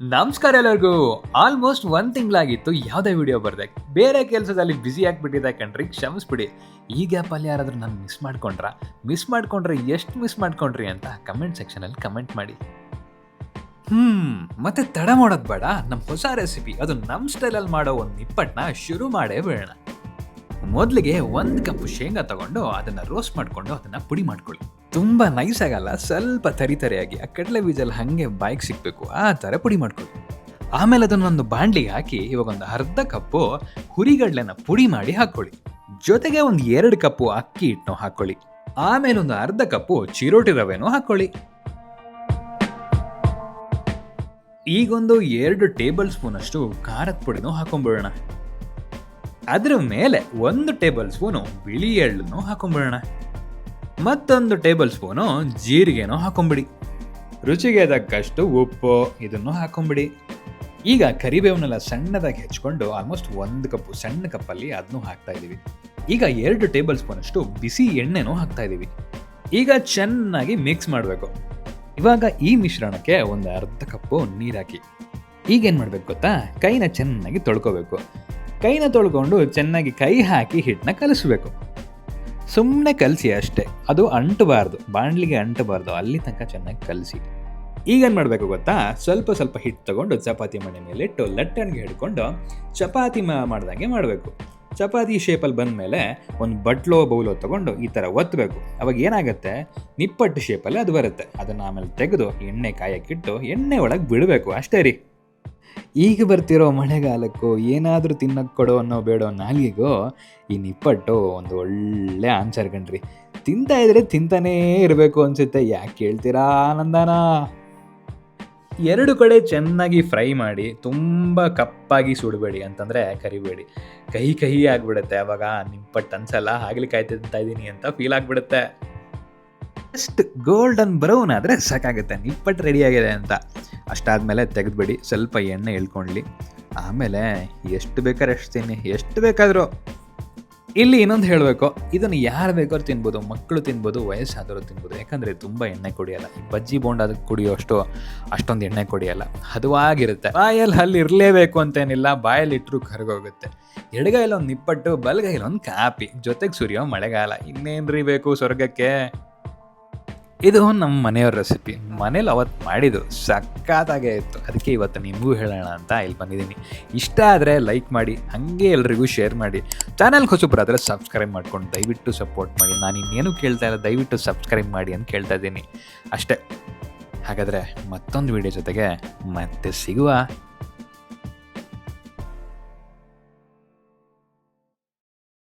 ನಮಸ್ಕಾರ ಎಲ್ಲರಿಗೂ. Almost one ತಿಂಗಳಾಗಿತ್ತು ಯಾವುದೇ ವಿಡಿಯೋ ಬರ್ದೆ. ಬೇರೆ ಕೆಲಸದಲ್ಲಿ ಬ್ಯುಸಿ ಆಗಿಬಿಟ್ಟಿದೆ ಕಣ್ರಿ, ಕ್ಷಮಿಸ್ಬಿಡಿ. ಈ ಗ್ಯಾಪಲ್ಲಿ ಯಾರಾದರೂ ನಾನು ಮಿಸ್ ಮಾಡ್ಕೊಂಡ್ರ? ಮಿಸ್ ಮಾಡ್ಕೊಂಡ್ರೆ ಎಷ್ಟು ಮಿಸ್ ಮಾಡ್ಕೊಂಡ್ರಿ ಅಂತ ಕಮೆಂಟ್ ಸೆಕ್ಷನಲ್ಲಿ ಕಮೆಂಟ್ ಮಾಡಿ. ಹ್ಞೂ ಮತ್ತೆ ತಡ ಮಾಡೋದು ಬೇಡ. ನಮ್ಮ ಹೊಸ ರೆಸಿಪಿ ಅದು ನಮ್ಮ ಸ್ಟೈಲಲ್ಲಿ ಮಾಡೋ ಒಂದು ನಿಪ್ಪಟ್ಟನ್ನ ಶುರು ಮಾಡೇ ಬೇಡ ಮೊದಲಿಗೆ ಒಂದು ಕಪ್ ಶೇಂಗಾ ತಗೊಂಡು ಅದನ್ನ ರೋಸ್ಟ್ ಮಾಡ್ಕೊಂಡು ಅದನ್ನ ಪುಡಿ ಮಾಡ್ಕೊಳ್ಳಿ. ತುಂಬಾ ನೈಸ್ ಆಗಲ್ಲ, ಸ್ವಲ್ಪ ತರಿತರಿಯಾಗಿ ಆ ಕಡಲೆ ಬೀಜಲ್ಲಿ ಹಾಗೆ ಬಾಯಿಗೆ ಸಿಗ್ಬೇಕು, ಆ ಥರ ಪುಡಿ ಮಾಡ್ಕೊಳ್ಳಿ. ಆಮೇಲೆ ಅದನ್ನೊಂದು ಬಾಂಡ್ಲಿಗೆ ಹಾಕಿ ಇವಾಗ ಒಂದು ಅರ್ಧ ಕಪ್ಪು ಹುರಿಗಡ್ಲೆನ ಪುಡಿ ಮಾಡಿ ಹಾಕ್ಕೊಳ್ಳಿ. ಜೊತೆಗೆ ಒಂದು ಎರಡು ಕಪ್ಪು ಅಕ್ಕಿ ಹಿಟ್ಟನ್ನು ಹಾಕ್ಕೊಳ್ಳಿ. ಆಮೇಲೆ ಒಂದು ಅರ್ಧ ಕಪ್ಪು ಚಿರೋಟಿ ರವೆನೂ ಹಾಕ್ಕೊಳ್ಳಿ. ಈಗೊಂದು ಎರಡು ಟೇಬಲ್ ಸ್ಪೂನ್ ಅಷ್ಟು ಖಾರದ ಪುಡಿನೂ ಹಾಕೊಂಡ್ಬಿಡೋಣ ಅದ್ರ ಮೇಲೆ ಒಂದು ಟೇಬಲ್ ಸ್ಪೂನು ಬಿಳಿ ಎಳ್ಳನ್ನು ಹಾಕೊಂಡ್ಬಿಡೋಣ ಮತ್ತೊಂದು ಟೇಬಲ್ ಸ್ಪೂನು ಜೀರಿಗೆನೂ ಹಾಕೊಂಬಿಡಿ. ರುಚಿಗೆ ತಕ್ಕಷ್ಟು ಉಪ್ಪು ಇದನ್ನು ಹಾಕೊಂಬಿಡಿ. ಈಗ ಕರಿಬೇವನ್ನೆಲ್ಲ ಸಣ್ಣದಾಗಿ ಹೆಚ್ಕೊಂಡು ಆಲ್ಮೋಸ್ಟ್ ಒಂದು ಕಪ್ಪು ಸಣ್ಣ ಕಪ್ಪಲ್ಲಿ ಅದನ್ನು ಹಾಕ್ತಾ ಇದ್ದೀವಿ. ಈಗ ಎರಡು ಟೇಬಲ್ ಸ್ಪೂನ್ ಅಷ್ಟು ಬಿಸಿ ಎಣ್ಣೆನೂ ಹಾಕ್ತಾ ಇದ್ದೀವಿ. ಈಗ ಚೆನ್ನಾಗಿ ಮಿಕ್ಸ್ ಮಾಡಬೇಕು. ಇವಾಗ ಈ ಮಿಶ್ರಣಕ್ಕೆ ಒಂದು ಅರ್ಧ ಕಪ್ಪು ನೀರು ಹಾಕಿ ಈಗೇನು ಮಾಡಬೇಕು ಗೊತ್ತಾ? ಕೈನ ಚೆನ್ನಾಗಿ ತೊಳ್ಕೊಬೇಕು. ಕೈನ ತೊಳ್ಕೊಂಡು ಚೆನ್ನಾಗಿ ಕೈ ಹಾಕಿ ಹಿಟ್ಟನ್ನ ಕಲಿಸ್ಬೇಕು. ಸುಮ್ಮನೆ ಕಲಸಿ ಅಷ್ಟೇ, ಅದು ಅಂಟಬಾರ್ದು, ಬಾಣಲಿಗೆ ಅಂಟಬಾರ್ದು, ಅಲ್ಲಿ ತನಕ ಚೆನ್ನಾಗಿ ಕಲಸಿ. ಈಗೇನು ಮಾಡಬೇಕು ಗೊತ್ತಾ? ಸ್ವಲ್ಪ ಸ್ವಲ್ಪ ಹಿಟ್ಟು ತಗೊಂಡು ಚಪಾತಿ ಮಣೆ ಮೇಲೆ ಇಟ್ಟು ಲಟ್ಟಣಿಗೆ ಹಿಡ್ಕೊಂಡು ಚಪಾತಿ ಮಾಡ್ದಂಗೆ ಮಾಡಬೇಕು. ಚಪಾತಿ ಶೇಪಲ್ಲಿ ಬಂದಮೇಲೆ ಒಂದು ಬಟ್ಲೋ, ಬೌಲೋ ತಗೊಂಡು ಈ ಥರ ಒತ್ತಬೇಕು ಅವಾಗ ಏನಾಗುತ್ತೆ? ನಿಪ್ಪಟ್ಟು ಶೇಪಲ್ಲಿ ಅದು ಬರುತ್ತೆ. ಅದನ್ನು ಆಮೇಲೆ ತೆಗೆದು ಎಣ್ಣೆ ಕಾಯಕ್ಕಿಟ್ಟು ಎಣ್ಣೆ ಒಳಗೆ ಬಿಡಬೇಕು. ಅಷ್ಟೇ ರೀ. ಈಗ ಬರ್ತಿರೋ ಮಳೆಗಾಲಕ್ಕೂ ಏನಾದರೂ ತಿನ್ನಕ್ಕೆ ಕೊಡೋ ಅನ್ನೋ ಬೇಡೋ ನಾಲಿಗೆಗೂ ಈ ನಿಪ್ಪಟ್ಟು ಒಂದು ಒಳ್ಳೆ ಆನ್ಸರ್ ಕಣ್ರಿ. ತಿಂತಾ ಇದ್ರೆ ತಿಂತಾನೇ ಇರಬೇಕು ಅನ್ಸುತ್ತೆ. ಯಾಕೆ ಕೇಳ್ತೀರಾ ಆನಂದನ ಎರಡು ಕಡೆ ಚೆನ್ನಾಗಿ ಫ್ರೈ ಮಾಡಿ ತುಂಬ ಕಪ್ಪಾಗಿ ಸುಡಬೇಡಿ ಅಂತಂದರೆ ಕರಿಬೇಡಿ. ಕಹಿ ಕಹಿ ಆಗಿಬಿಡುತ್ತೆ. ಅವಾಗ ನಿಪ್ಪಟ್ಟು ಅನ್ಸಲ್ಲ ಆಗ್ಲಿಕ್ಕೆ ತಿಂತಾ ಇದ್ದೀನಿ ಅಂತ ಫೀಲ್ ಆಗಿಬಿಡುತ್ತೆ. ಜಸ್ಟ್ ಗೋಲ್ಡನ್ ಬ್ರೌನ್ ಆದರೆ ಸಾಕಾಗುತ್ತೆ. ನಿಪ್ಪಟ್ಟು ರೆಡಿ ಆಗಿದೆ ಅಂತ. ಅಷ್ಟಾದಮೇಲೆ ತೆಗೆದುಬಿಡಿ, ಸ್ವಲ್ಪ ಎಣ್ಣೆ ಇಳ್ಕೊಳ್ಳಿ ಆಮೇಲೆ ಎಷ್ಟು ಬೇಕಾದ್ರೆ ಅಷ್ಟು ತಿನ್ನಿ ಎಷ್ಟು ಬೇಕಾದರೂ. ಇಲ್ಲಿ ಇನ್ನೊಂದು ಹೇಳಬೇಕು, ಇದನ್ನು ಯಾರು ಬೇಕಾದ್ರೂ ತಿನ್ಬೋದು, ಮಕ್ಕಳು ತಿನ್ಬೋದು, ವಯಸ್ಸಾದವರು ತಿನ್ಬೋದು. ಯಾಕಂದರೆ ತುಂಬ ಎಣ್ಣೆ ಕುಡಿಯಲ್ಲ. ಈ ಬಜ್ಜಿ ಬೋಂಡ ಅದಕ್ಕೆ ಕುಡಿಯೋಷ್ಟು ಅಷ್ಟೊಂದು ಎಣ್ಣೆ ಕುಡಿಯಲ್ಲ. ಹದುವಾಗಿರುತ್ತೆ ಬಾಯಲ್ಲಿ ಅಲ್ಲಿ ಇರಲೇಬೇಕು ಅಂತೇನಿಲ್ಲ ಬಾಯಲ್ಲಿ ಇಟ್ಟರು ಕರಗೋಗುತ್ತೆ. ಎಡಗೈಲೊಂದು ನಿಪ್ಪಟ್ಟು, ಬಲಗೈಲೊಂದು ಕಾಪಿ. ಜೊತೆಗೆ ಸುರಿಯೋ ಮಳೆಗಾಲ. ಇನ್ನೇನ್ರಿ ಬೇಕು ಸ್ವರ್ಗಕ್ಕೆ? ಇದು ನಮ್ಮ ಮನೆಯವ್ರ ರೆಸಿಪಿ ಮನೇಲಿ ಅವತ್ತು ಮಾಡಿದ್ದು ಸಕ್ಕತ್ತಾಗೇ ಇತ್ತು. ಅದಕ್ಕೆ ಇವತ್ತು ನಿಮಗೂ ಹೇಳೋಣ ಅಂತ ಇಲ್ಲಿ ಬಂದಿದ್ದೀನಿ. ಇಷ್ಟ ಆದರೆ ಲೈಕ್ ಮಾಡಿ, ಹಾಗೆ ಎಲ್ರಿಗೂ ಶೇರ್ ಮಾಡಿ. ಚಾನಲ್ ಹೊಸಬ್ರಾದರೆ ಸಬ್ಸ್ಕ್ರೈಬ್ ಮಾಡ್ಕೊಂಡು ದಯವಿಟ್ಟು ಸಪೋರ್ಟ್ ಮಾಡಿ. ನಾನು ಇನ್ನೇನು ಕೇಳ್ತಾ ಇಲ್ಲ, ದಯವಿಟ್ಟು ಸಬ್ಸ್ಕ್ರೈಬ್ ಮಾಡಿ ಅಂತ ಕೇಳ್ತಾ ಇದ್ದೀನಿ. ಅಷ್ಟೇ. ಹಾಗಾದರೆ ಮತ್ತೊಂದು ವಿಡಿಯೋ ಜೊತೆಗೆ ಮತ್ತೆ ಸಿಗುವ